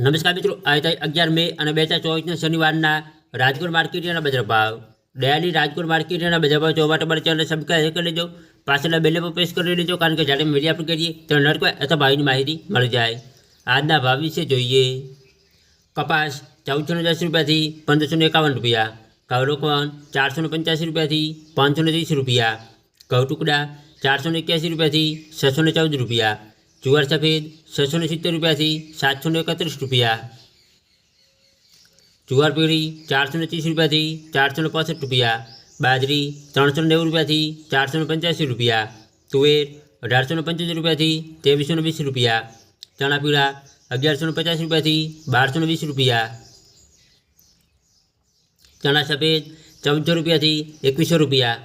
નમસ્કાર મિત્રો આઈતાઈ 11 મે અને 24 ને શનિવારના રાજગુર માર્કેટના બજાર ભાવ દયાલી રાજગુર માર્કેટના બજાર ભાવ 24/4 ને સબકા એકલેજો પાછલા બેલે પર પેશ કરી દેજો કારણ કે જાડે મીડિયા પર ગજિયે તો નરકો આતો બાયની માહિતી મળી જાય આજના ભાવ વિશે જોઈએ કપાસ ₹10 થી ₹1551 કાળકોન ₹485 થી ₹540 કવ ટુકડા ₹481 થી ₹614 જુવાર સફેદ છસો ને સિત્તેર રૂપિયાથી સાતસો ને એકત્રીસ રૂપિયા જુવાર પીળી ચારસો ને ત્રીસ રૂપિયાથી ચારસો ને પાંસઠ રૂપિયા બાજરી ત્રણસો નેવું રૂપિયાથી ચારસો ને પંચ્યાસી રૂપિયા તુવેર અઢારસો ને પંચોતેર રૂપિયાથી ત્રેવીસો ને વીસ રૂપિયા ચણા પીળા અગિયારસો ને પચાસ રૂપિયાથી બારસો ને વીસ રૂપિયા ચણા સફેદ ચૌદસો રૂપિયાથી એકવીસો રૂપિયા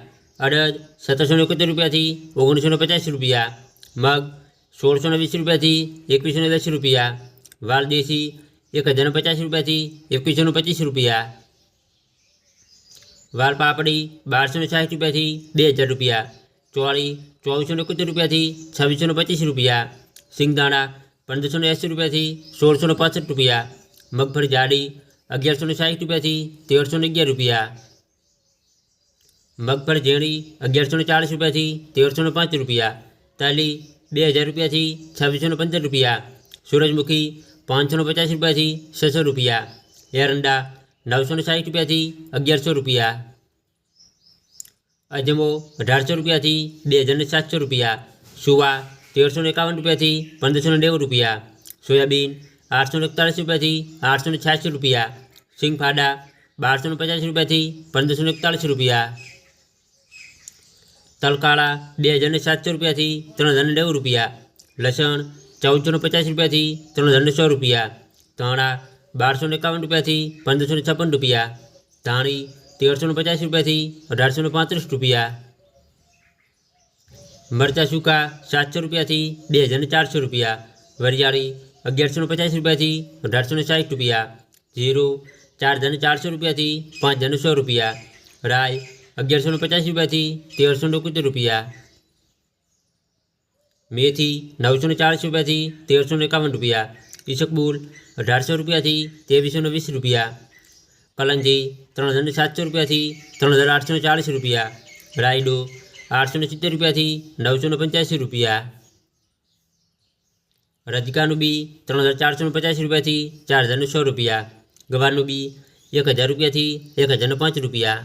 અડદ સત્તરસો ને એકોતેર રૂપિયાથી ઓગણીસો ને પચાસ રૂપિયા મગ સોળસો ને વીસ રૂપિયાથી એકવીસો ને દસ રૂપિયા વાલ દેશી એક હજારને પચાસ રૂપિયાથી એકવીસો ને પચીસ રૂપિયા વાલ પાપડી બારસો ને સાઠ રૂપિયાથી બે હજાર રૂપિયા ચોળી ચોવીસો ને એકોતેર રૂપિયાથી છવ્વીસો ને પચીસ રૂપિયા સિંગદાણા પંદરસો ને એંસી રૂપિયાથી સોળસો ને પાસઠ રૂપિયા મગફળી જાડી અગિયારસો ને સાઠ રૂપિયાથી તેરસો ને અગિયાર રૂપિયા મગફળી ઝેણી અગિયારસો ને ચાલીસ રૂપિયાથી તેરસો ને પાંચ રૂપિયા તાલી बे हज़ार रुपया छवीस सौ पंदर रुपया सूरजमुखी पाँच सौ पचास रुपया छः सौ रुपया एरंडा नौ सौ साठ रुपया अगियार सौ रुपया अजमो अठार सौ रुपया बे हज़ार ने सात सौ रुपया सुवा तेर सौ एकावन रुपया पंद्रह सौ नेव रुपया सोयाबीन आठ सौ एकतालीस रुपया आठ सौ छियासी रुपया सिंह फाड़ा बार सौ पचास रुपया पंद्रह सौ एकतालीस रुपया तलकाड़ा बे हज़ार ने सात सौ रुपया थी तरह हज़ार ने नौ रुपया लसन चौदह सौ पचास रुपया थी तरह हज़ार ने सौ रुपया तणा बार सौ एकवन रुपया थी पंद्रह सौ छप्पन रुपया ताणी तेरह सौ पचास रुपया थी अठार सौ पैंतीस रुपया मरचा सूका सात सौ रुपया थी बे हज़ार ने चार सौ रुपया वरियाड़ी अगियार सौ पचास रुपया थी अठार सौ साठ रुपया जीरो चार हज़ार चार सौ रुपया थी पाँच हज़ार सौ रुपया राय अगियार सौ पचास रुपया थी तेर सौ इकोतेर रुपया मेथी नौ सौ चालीस रुपया थी तेर सौ इक्यावन रुपया ईसकबूल अठार सौ रुपया थी तेवीस सौ वीस रुपया कलंजी तरह हज़ार सात सौ रुपया थी तरह हज़ार आठ सौ चालीस रुपया रायडो आठ सौ सित्तेर रुपया थी नौ सौ पंचासी रुपया बी तरह हज़ार चार सौ पचास रुपया थी चार हज़ार सौ रुपया बी एक हज़ार रुपया थी एक हज़ार पाँच रुपया